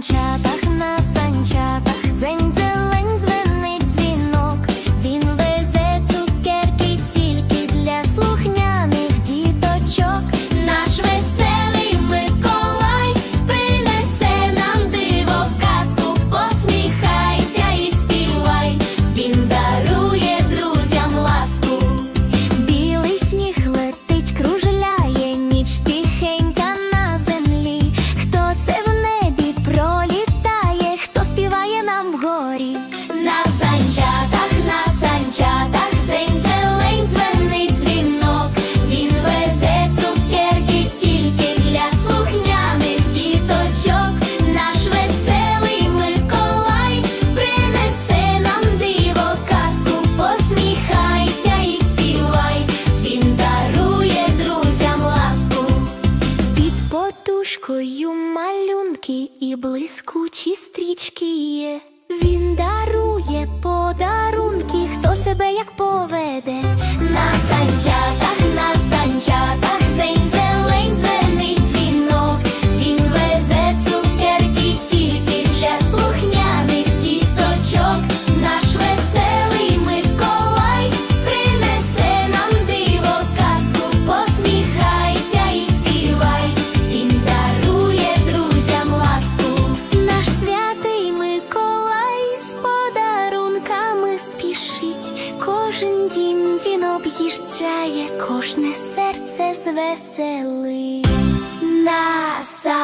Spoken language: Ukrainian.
санчатах, на санчатах, дзень зелень вгорі? На санчатах, на санчатах, дзень зелень дзвенить дзвінок. Він везе цукерки тільки для слухняних діточок. Наш веселий Миколай принесе нам диво казку, посміхайся і співай. Він дарує друзям ласку. Під подушкою малюнки і блискучі стрічки є. Він дарує подарунки, хто себе як поведе. На санчатах, Дім він об'їжджає, кожне серце звеселить. На санчатах, на санчатах,